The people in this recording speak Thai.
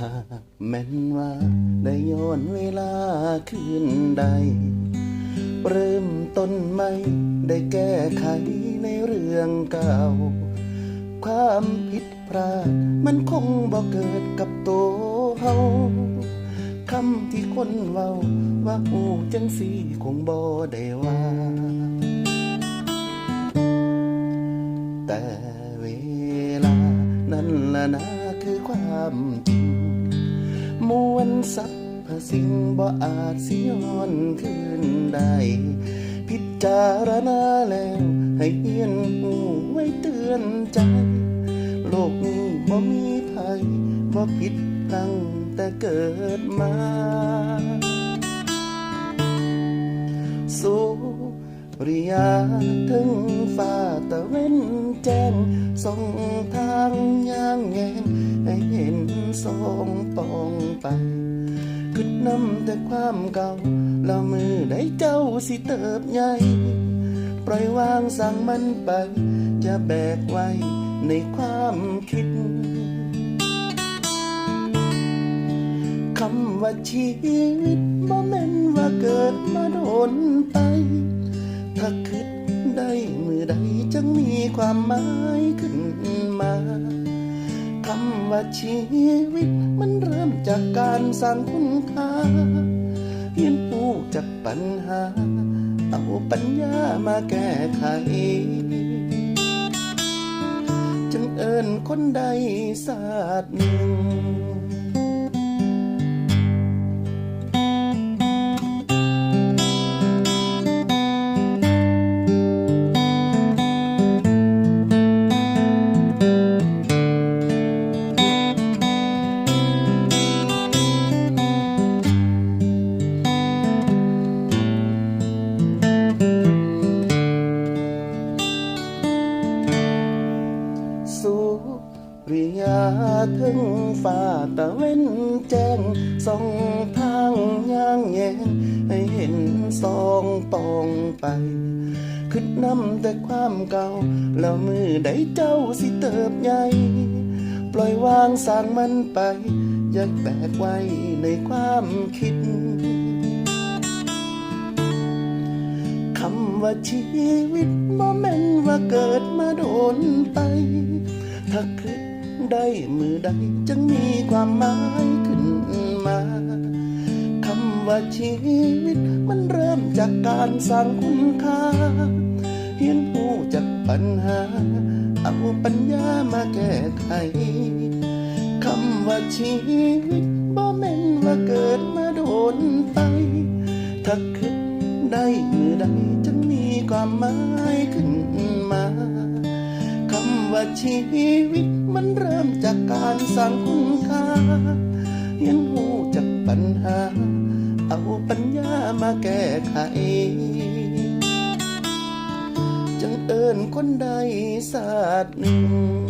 หากแม้นว่าได้ย้อนเวลาคืนใด เริ่มต้นใหม่ได้แก้ไขในเรื่องเก่า ความผิดพลาดมันคงบ่เกิดกับตัวเฮาคำที่คนเว้าว่าอูจังสีคงบ่ได้ว่า แต่เวลานั้นละนะคือความจริง วลสัพพสิ่งบ่อาจสิย้อนคืนได้ พิจารณาแล้วให้เอียนหูไว้เตือนใจ โลกนี้บ่มีภัยเพราะผิดพลังแต่เกิดมา ริยาถึงฟ้าตะเว้นแจ้งส่งทางย่างแงงให้เห็นสองปองไปขึ้นำแต่ความเก่าแล้วมือได้เจ้าสิเติบใหญ่ ปล่อยวางสั่งมันไปจะแบกไว้ในความคิดคำว่าชีวิตบ่แม่นว่าเกิดมาโดนไป ถ้าคิดได้มือใดจังมีความหมายขึ้นมาคำว่าชีวิตมันเริ่มจากการสร้างคุณค่าเรียนรู้จากปัญหา เอาปัญญามาแก้ไขจึงเอิญคนใดศาสตร์หนึ่ง ถึงฟ้าตะเว้นแจ้งส่องทางย่างแยงให้เห็นสองปองไปขึ้นนำแต่ความเก่า แล้วมือใดเจ้าสิเติบใหญ่ ปล่อยวางสร้างมันไป ยักแบกไว้ในความคิดคำว่าชีวิตบ่แม่นว่าเกิดมาโดนไป ถ้าคิด ได้มือใดจังมีความหมายขึ้นมาคำว่าชีวิตมันเริ่มจากการสร้างคุณค่าเรียนรู้จากปัญหา เอาปัญญามาแก้ไขคำว่าชีวิตบ่แม่นว่าเกิดมาโดนไป ถ้าคิดได้มือใดจะมีความหมายขึ้นมา ว่าชีวิตมันเริ่มจากการสร้างคุณค่าเรียนรู้จากปัญหา เอาปัญญามาแก้ไข จังเอิญคนใดศาสตร์หนึ่ง